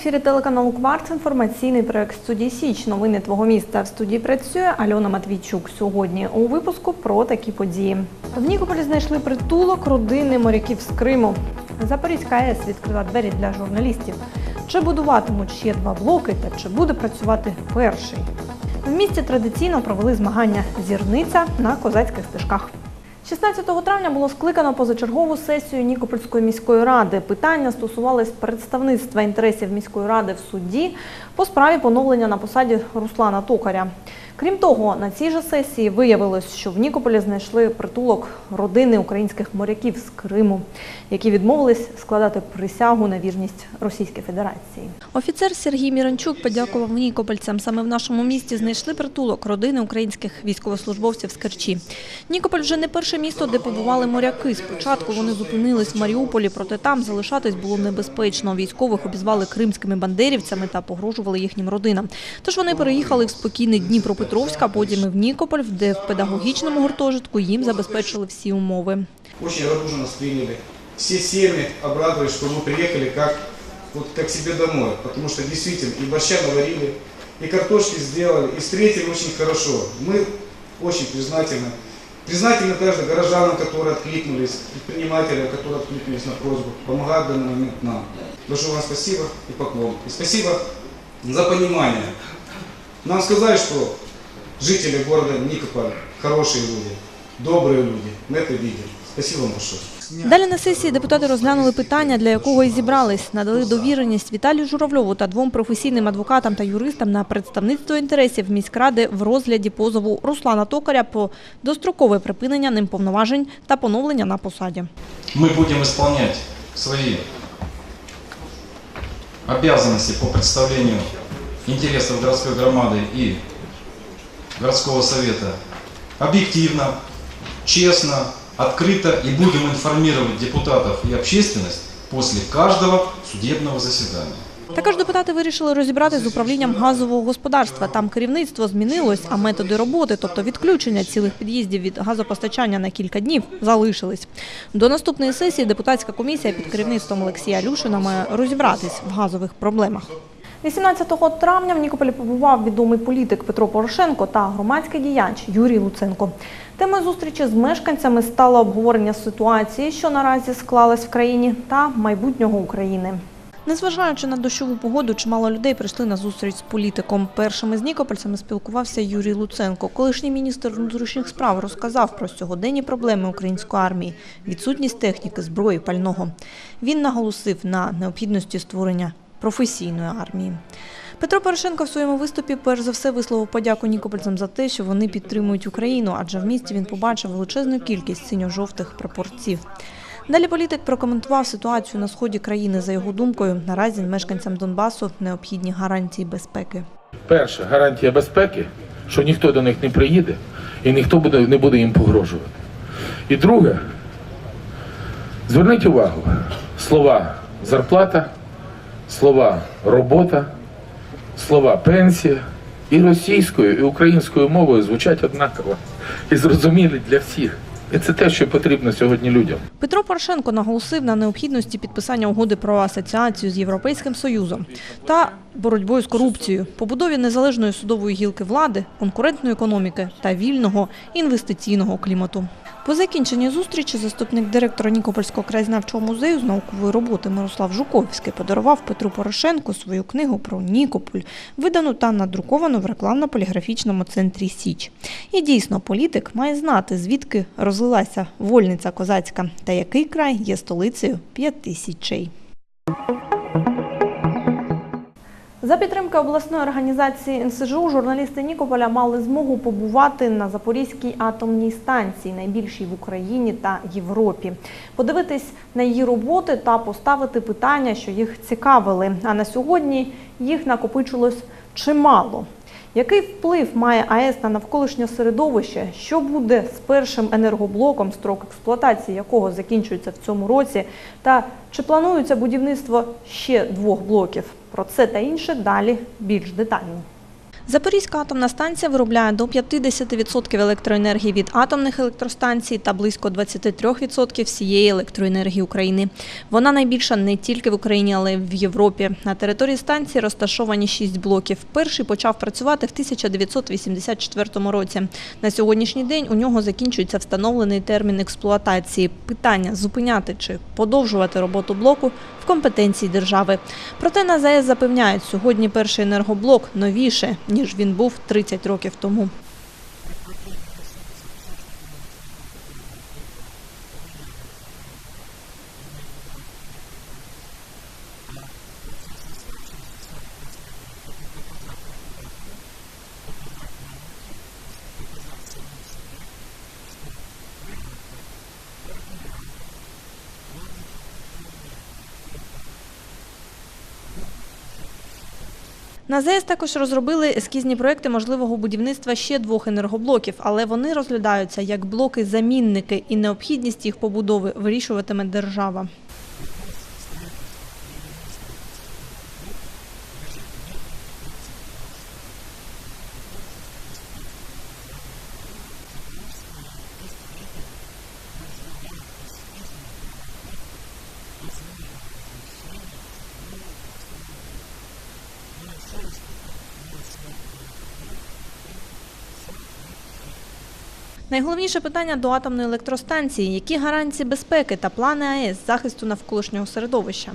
ефірі телеканалу Кварц інформаційний проект студії Січ. Новини твого міста в студії працює Альона Матвійчук. Сьогодні у випуску про такі події. В Нікополі знайшли притулок родини моряків з Криму. Запорізька АЕС відкрила двері для журналістів. Чи будуватимуть ще два блоки та чи буде працювати перший? В місті традиційно провели змагання зірниця на козацьких стежках. 16 травня було скликано позачергову сесію Нікопольської міської ради. Питання стосувались представництва інтересів міської ради в суді по справі поновлення на посаді Руслана Токаря. Крім того, на цій же сесії виявилось, що в Нікополі знайшли притулок родини українських моряків з Криму, які відмовились складати присягу на вірність Російській Федерації. Офіцер Сергій Міранчук подякував нікопольцям. Саме в нашому місті знайшли притулок родини українських військовослужбовців з Керчі. Нікополь вже не перше місто, де побували моряки. Спочатку вони зупинились в Маріуполі, проте там залишатись було небезпечно. Військових обізвали кримськими бандерівцями та погрожували їхнім родинам. Тож вони переїхали в спокійний Дніпропетровськ, а потім і в Нікополь, де в педагогічному гуртожитку їм забезпечили всі умови. Очень радужно нас приняли. Все семьи обрадовались, что мы приехали как, вот, как себе домой. Потому что действительно и борща наварили, и картошки сделали, и встретили очень хорошо. Мы очень признательны. Признательны также горожанам, которые откликнулись, предпринимателям, которые откликнулись на просьбу, помогают в данный момент нам. Большое вам спасибо и поклон. И спасибо за понимание. Нам сказали, что жители города Никополь хорошие люди, добрые люди. Мы это видим. Спасибо вам большое. Далі на сесії депутати розглянули питання, для якого і зібрались. Надали довіреність Віталію Журавльову та двом професійним адвокатам та юристам на представництво інтересів міськради в розгляді позову Руслана Токаря про дострокове припинення ним повноважень та поновлення на посаді. мы будем исполнять свои обязанности по представлению интересов городской громады и городского совета объективно, честно, открыто и будем информировать депутатов и общественность после каждого судебного заседания. Також депутати вирішили розібратися з управлінням газового господарства. Там керівництво змінилось, а методи роботи, тобто відключення цілих під'їздів від газопостачання на кілька днів, залишились. До наступної сесії депутатська комісія під керівництвом Олексія Люшина має розібратись в газових проблемах. 18 травня в Нікополі побував відомий політик Петро Порошенко та громадський діяч Юрій Луценко. Темою зустрічі з мешканцями стало обговорення ситуації, що наразі склалась в країні, та майбутнього України. Незважаючи на дощову погоду, чимало людей прийшли на зустріч з політиком. Першими з нікопольцями спілкувався Юрій Луценко. Колишній міністр внутрішніх справ розказав про сьогоденні проблеми української армії, відсутність техніки, зброї, пального. Він наголосив на необхідності створення професійної армії. Петро Порошенко в своєму виступі перш за все висловив подяку нікопольцям за те, що вони підтримують Україну, адже в місті він побачив величезну кількість синьо-жовтих прапорців. Далі політик прокоментував ситуацію на сході країни. За його думкою, наразі мешканцям Донбасу необхідні гарантії безпеки. Перше, гарантія безпеки, що ніхто до них не приїде і ніхто буде, не буде їм погрожувати. І друге, зверніть увагу, слова зарплата, слова робота, слова пенсія і російською, і українською мовою звучать однаково і зрозумілі для всіх. І це те, що потрібно сьогодні людям. Петро Порошенко наголосив на необхідності підписання угоди про асоціацію з Європейським Союзом та боротьбою з корупцією, побудові незалежної судової гілки влади, конкурентної економіки та вільного інвестиційного клімату. По закінченні зустрічі заступник директора Нікопольського краєзнавчого музею з наукової роботи Мирослав Жуковський подарував Петру Порошенку свою книгу про Нікополь, видану та надруковану в рекламно-поліграфічному центрі Січ. І дійсно, політик має знати, звідки розлилася вольниця козацька та який край є столицею п'яти січей. За підтримки обласної організації НСЖУ журналісти Нікополя мали змогу побувати на Запорізькій атомній станції, найбільшій в Україні та Європі, подивитись на її роботи та поставити питання, що їх цікавили. А на сьогодні їх накопичилось чимало. Який вплив має АЕС на навколишнє середовище? Що буде з першим енергоблоком, строк експлуатації якого закінчується в цьому році? Та чи планується будівництво ще двох блоків? Про це та інше далі більш детально. Запорізька атомна станція виробляє до 50% електроенергії від атомних електростанцій та близько 23% всієї електроенергії України. Вона найбільша не тільки в Україні, але й в Європі. На території станції розташовані шість блоків. Перший почав працювати в 1984 році. На сьогоднішній день у нього закінчується встановлений термін експлуатації. Питання зупиняти чи подовжувати роботу блоку в компетенції держави. Проте на ЗАЕС запевняють, сьогодні перший енергоблок новіше, він був 30 років тому. На ЗЕС також розробили ескізні проекти можливого будівництва ще двох енергоблоків, але вони розглядаються як блоки-замінники, і необхідність їх побудови вирішуватиме держава. Найголовніше питання до атомної електростанції – які гарантії безпеки та плани АЕС захисту навколишнього середовища.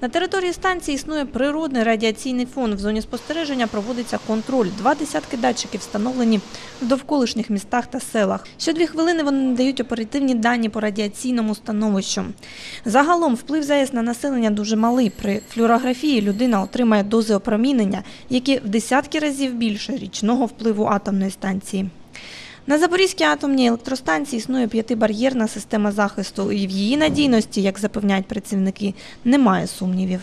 На території станції існує природний радіаційний фон. В зоні спостереження проводиться контроль. Два десятки датчиків встановлені в довколишніх містах та селах. Щодві хвилини вони надають оперативні дані по радіаційному становищу. Загалом вплив ЗАЕС на населення дуже малий. При флюорографії людина отримає дози опромінення, які в десятки разів більше річного впливу атомної станції. На Запорізькій атомній електростанції існує п'ятибар'єрна система захисту, і в її надійності, як запевняють працівники, немає сумнівів.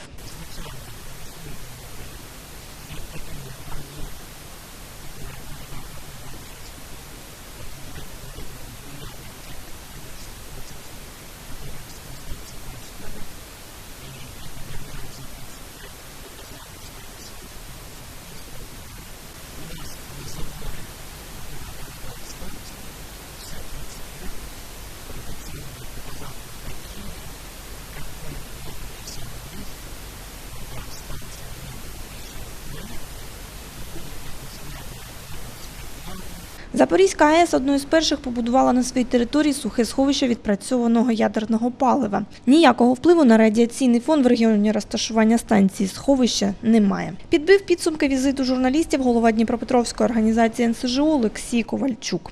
Запорізька АЕС одною з перших побудувала на своїй території сухе сховище відпрацьованого ядерного палива. Ніякого впливу на радіаційний фон в регіоні розташування станції сховища немає. Підбив підсумки візиту журналістів голова Дніпропетровської організації НСЖУ Олексій Ковальчук.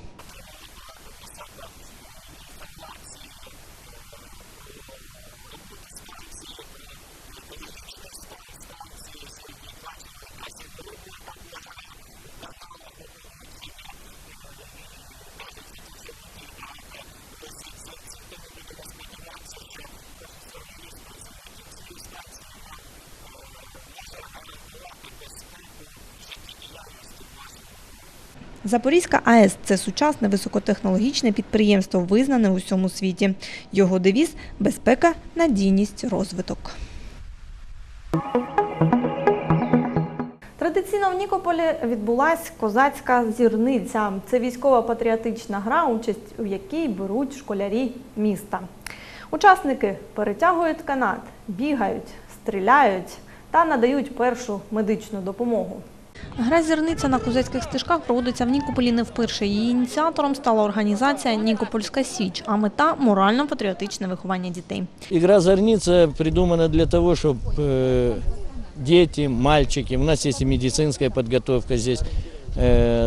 Запорізька АЕС це сучасне високотехнологічне підприємство, визнане у всьому світі. Його девіз безпека, надійність, розвиток. Традиційно в Нікополі відбулася козацька зірниця. Це військово-патріотична гра, участь у якій беруть школярі міста. Учасники перетягують канат, бігають, стріляють та надають першу медичну допомогу. Гра зірниця на козацьких стежках проводиться в Нікополі не вперше. Її ініціатором стала організація Нікопольська Січ, а мета морально-патріотичне виховання дітей. Гра «Зірниця» придумана для того, щоб діти, мальчики, у нас є и підготовка подготовка здесь,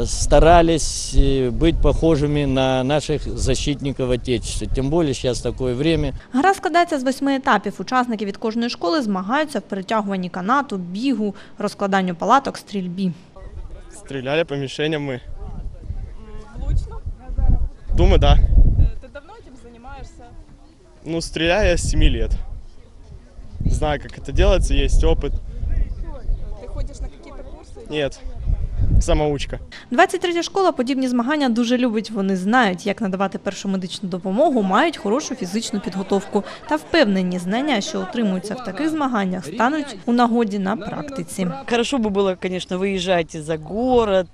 старались э, быть похожими на наших защитников Отечества. Тем более сейчас такое время. Гра складається з восьми етапів. Учасники від кожної школи змагаються в перетягуванні канату, бігу, розкладанню палаток, стрільбі. Стреляли по мишеням мы. Влучно. Думаю, да. Э, Ты давно этим занимаешься? Ну, стреляю я с 7 лет. Знаю, как это делается, есть опыт. Ты ходишь на какие-то курсы? Нет, самоучка. 23 школа подібні змагання дуже любить. Вони знають, як надавати першу медичну допомогу, мають хорошу фізичну підготовку та впевнені знання, що отримуються в таких змаганнях, стануть у нагоді на практиці. Хорошо бы было, конечно, выезжать за город,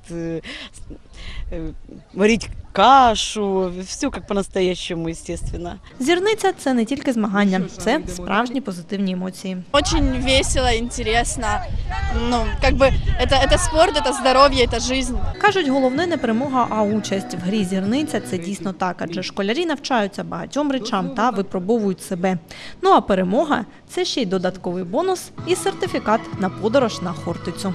э, с- э, варить кашу, все как по-настоящему, естественно. Зірниця це не тільки змагання, це справжні позитивні емоції. Очень весело, интересно. Ну, как бы это, это спорт, это здоровье, это жизнь. Кажуть, головне не перемога, а участь в грі зірниця. Це дійсно так, адже школярі навчаються багатьом речам та випробовують себе. Ну а перемога це ще й додатковий бонус і сертифікат на подорож на Хортицю.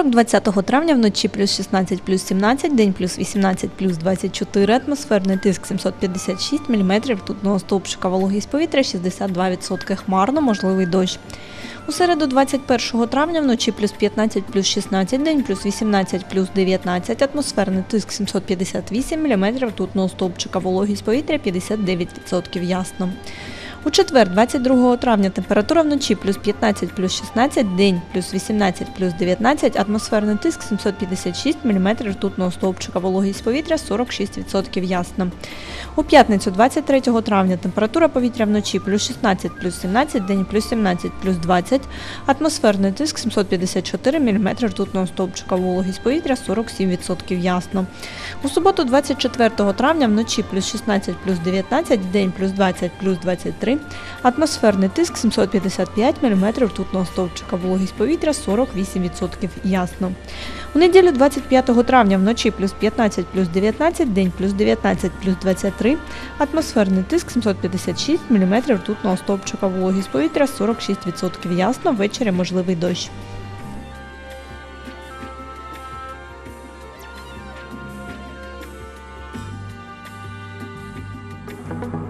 Вівторок, 20 травня, вночі плюс 16, плюс 17, день плюс 18, плюс 24, атмосферний тиск 756 мм, ртутного стовпчика, вологість повітря 62%, хмарно, можливий дощ. У середу 21 травня вночі плюс 15, плюс 16, день плюс 18, плюс 19, атмосферний тиск 758 мм, ртутного стовпчика, вологість повітря 59%, ясно. У четвер, 22 травня, температура вночі плюс 15, плюс 16, день плюс 18, плюс 19, атмосферний тиск 756 мм ртутного стовпчика, вологість повітря 46% ясно. У п'ятницю, 23 травня, температура повітря вночі плюс 16, плюс 17, день плюс 17, плюс 20, атмосферний тиск 754 мм ртутного стовпчика, вологість повітря 47% ясно. У суботу, 24 травня, вночі плюс 16, плюс 19, день плюс 20, плюс 23, атмосферний тиск 755 мм ртутного стовпчика, вологість повітря 48% ясно. У неділю 25 травня вночі плюс 15, плюс 19, день плюс 19, плюс 23, атмосферний тиск 756 мм ртутного стовпчика, вологість повітря 46% ясно, ввечері можливий дощ. СТО